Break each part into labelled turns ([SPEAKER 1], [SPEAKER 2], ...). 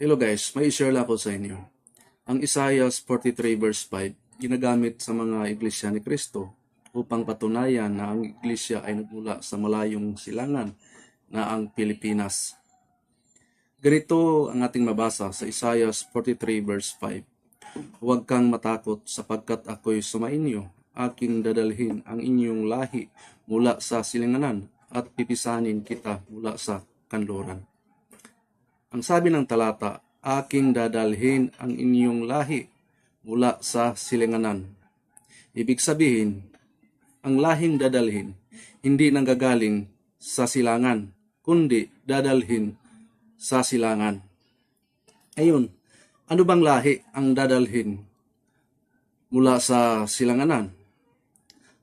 [SPEAKER 1] Hello guys, may share lang ako sa inyo. Ang Isaiah 43 verse 5, ginagamit sa mga iglesia ni Kristo upang patunayan na ang iglesia ay nagmula sa malayong silangan na ang Pilipinas. Ganito ang ating mabasa sa Isaiah 43 verse 5. Huwag kang matakot sapagkat ako'y sumainyo. Aking dadalhin ang inyong lahi mula sa silanganan at pipisanin kita mula sa kanluran. Ang sabi ng talata, aking dadalhin ang inyong lahi mula sa silanganan. Ibig sabihin, ang lahing dadalhin hindi nanggagaling sa silangan, kundi dadalhin sa silangan. Ayun, ano bang lahi ang dadalhin mula sa silanganan?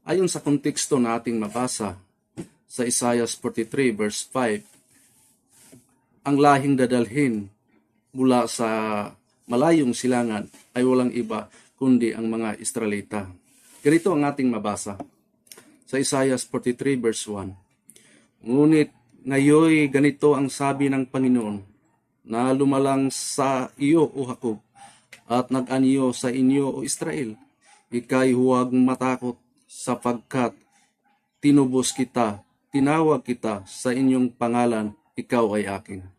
[SPEAKER 1] Ayon sa konteksto na ating mabasa sa Isaiah 43 verse 5, ang lahing dadalhin mula sa malayong silangan ay walang iba kundi ang mga Israelita. Ganito ang ating mabasa sa Isaiah 43 verse 1. Ngunit ngayoy ganito ang sabi ng Panginoon na lumalang sa iyo o Jacob at nag-anyo sa inyo o Israel. Ika'y huwag matakot sapagkat tinubos kita, tinawag kita sa inyong pangalan, ikaw ay akin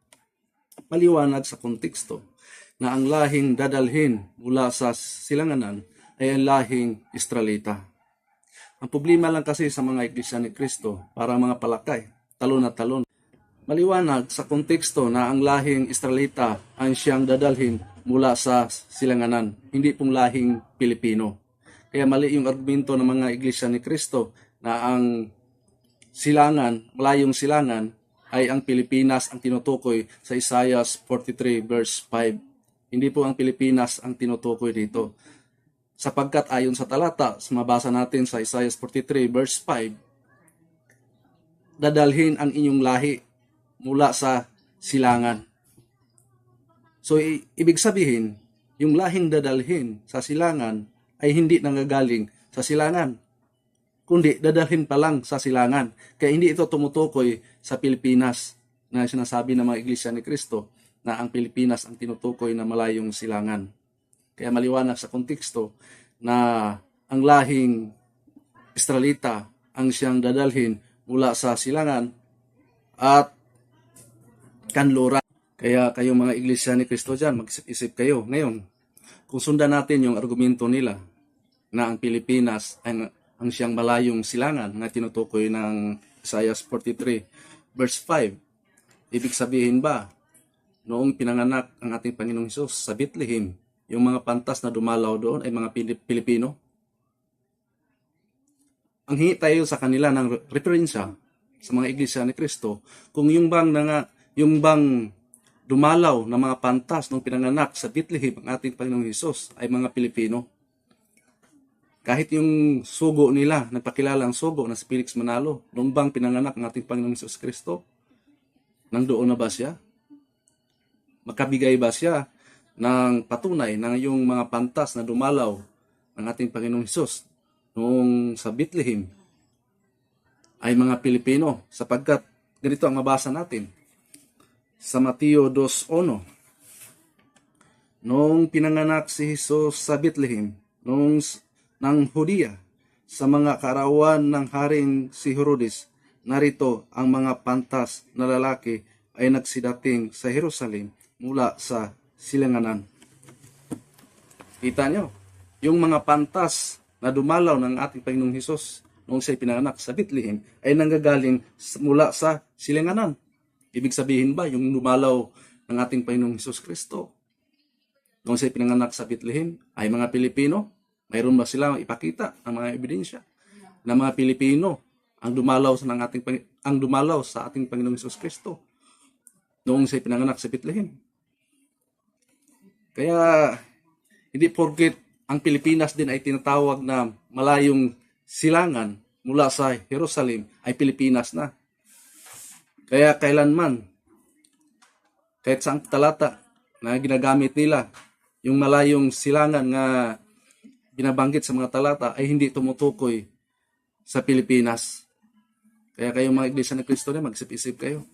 [SPEAKER 1] maliwanag sa konteksto na ang lahing dadalhin mula sa silanganan ay ang lahing Israelita. Ang problema lang kasi sa mga iglesia ni Kristo, para mga palakay, talon at talon. Maliwanag sa konteksto na ang lahing Israelita ang siyang dadalhin mula sa silanganan, hindi pong lahing Pilipino. Kaya mali yung argumento ng mga iglesia ni Kristo na ang silangan, malayong silangan, ay ang Pilipinas ang tinutukoy sa Isaiah 43 verse 5. Hindi po ang Pilipinas ang tinutukoy dito. Sapagkat ayon sa talata, mabasa natin sa Isaiah 43 verse 5, dadalhin ang inyong lahi mula sa silangan. So, ibig sabihin, yung lahing dadalhin sa silangan ay hindi nanggagaling sa silangan kundi dadalhin pa lang sa silangan. Kaya hindi ito tumutukoy sa Pilipinas na sinasabi ng mga iglesia ni Kristo na ang Pilipinas ang tinutukoy na malayong silangan. Kaya maliwanag sa konteksto na ang lahing Israelita ang siyang dadalhin mula sa silangan at kanluran. Kaya kayong mga iglesia ni Kristo dyan, mag-isip-isip kayo. Ngayon, kung sundan natin yung argumento nila na ang Pilipinas ay ang siyang malayong silangan na tinutukoy ng Isaiah 43 verse 5. Ibig sabihin ba, noong pinanganak ang ating Panginoong Hesus sa Bethlehem, yung mga pantas na dumalaw doon ay mga Pilipino? Ang hingi tayo sa kanila ng referensya sa mga iglesia ni Kristo, kung yung bang nga, yung bang dumalaw na mga pantas nung pinanganak sa Bethlehem ang ating Panginoong Hesus ay mga Pilipino. Kahit yung sugo nila, nagpakilala ang sugo na si Felix Manalo, nung bang pinanganak ng ating Panginoong Hesus Kristo, nang doon na ba siya? Makabigay ba siya ng patunay ng yung mga pantas na dumalaw ng ating Panginoong Hesus noong sa Bethlehem ay mga Pilipino? Sapagkat ganito ang mabasa natin sa Mateo 2.1 Noong pinanganak si Jesus sa Bethlehem, noong ng Hudiya sa mga karawan ng haring si Herodes, narito ang mga pantas na lalaki ay nagsidating sa Jerusalem mula sa silanganan. Kita nyo, yung mga pantas na dumalaw ng ating Panginoong Hesus noong siya'y pinanganak sa Bethlehem ay nanggagaling mula sa silanganan. Ibig sabihin ba, yung dumalaw ng ating Panginoong Hesus Kristo noong siya'y pinanganak sa Bethlehem ay mga Pilipino? Mayroon ba sila ipakita ng mga ebidensya na mga Pilipino ang dumalaw sa ng ating ang dumalaw sa ating Panginoong Hesus Kristo noong siya pinanganak sa Bethlehem. Kaya hindi porket ang Pilipinas din ay tinatawag na malayong silangan mula sa Jerusalem ay Pilipinas na. Kaya kailanman kahit sa talata na ginagamit nila yung malayong silangan nga binabanggit sa mga talata ay hindi tumutukoy sa Pilipinas. Kaya kayong mga iglesia ng Kristo na magsip-isip kayo.